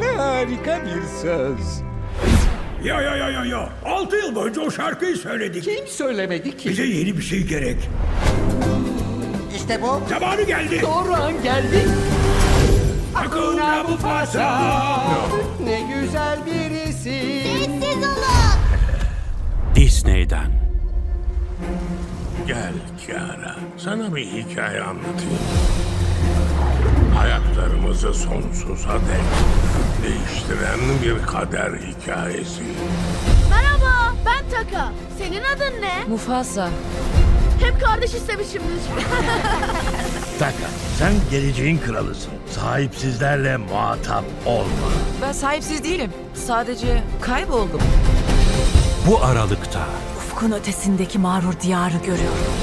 Ne harika bir söz. Ya ya ya ya ya. Altı yıl boyunca o şarkıyı söyledik. Kim söylemedi ki? Bize yeni bir şey gerek. İşte bu. Zamanı geldi. Doğru an geldi. Hakuna Mufasa. Ne güzel birisin. Sessiz olun. Disney'den. Gel Kiara, sana bir hikaye anlatayım. Hayatlarımızı sonsuza dek değiştiren bir kader hikayesi. Merhaba, ben Taka. Senin adın ne? Mufasa. Hep kardeş istemişimdir. Taka, sen geleceğin kralısın. Sahipsizlerle muhatap olma. Ben sahipsiz değilim. Sadece kayboldum. Bu aralıkta Ufkun ötesindeki mağrur diyarı görüyorum.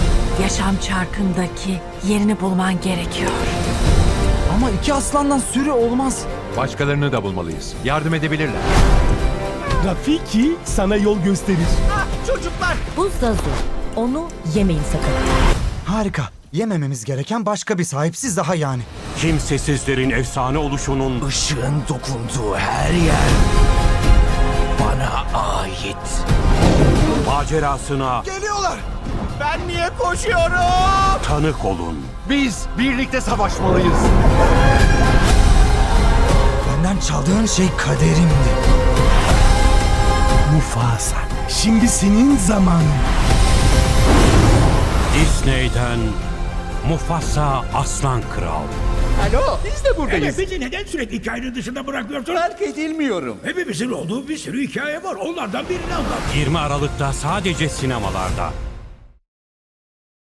Yaşam çarkındaki yerini bulman gerekiyor. Ama iki aslandan sürü olmaz. Başkalarını da bulmalıyız. Yardım edebilirler. Rafiki sana yol gösterir. Bu Zazu. Onu yemeyin sakın. Harika. Yemememiz gereken başka bir sahipsiz daha yani. kimsesizlerin efsane oluşunun Işığın dokunduğu her yer bana ait. macerasına Geliyorlar. Ben niye koşuyorum? tanık olun. Biz birlikte savaşmalıyız. Benden çaldığın şey kaderimdi. Mufasa. Şimdi senin zamanın. Disney'den Mufasa Aslan Kral. Alo, biz de buradayız. Evet bizi neden sürekli hikayenin dışında bırakıyorsun? Fark edilmiyorum. Hepimizin olduğu bir sürü hikaye var. Onlardan birini anlat. 20 Aralık'ta sadece sinemalarda.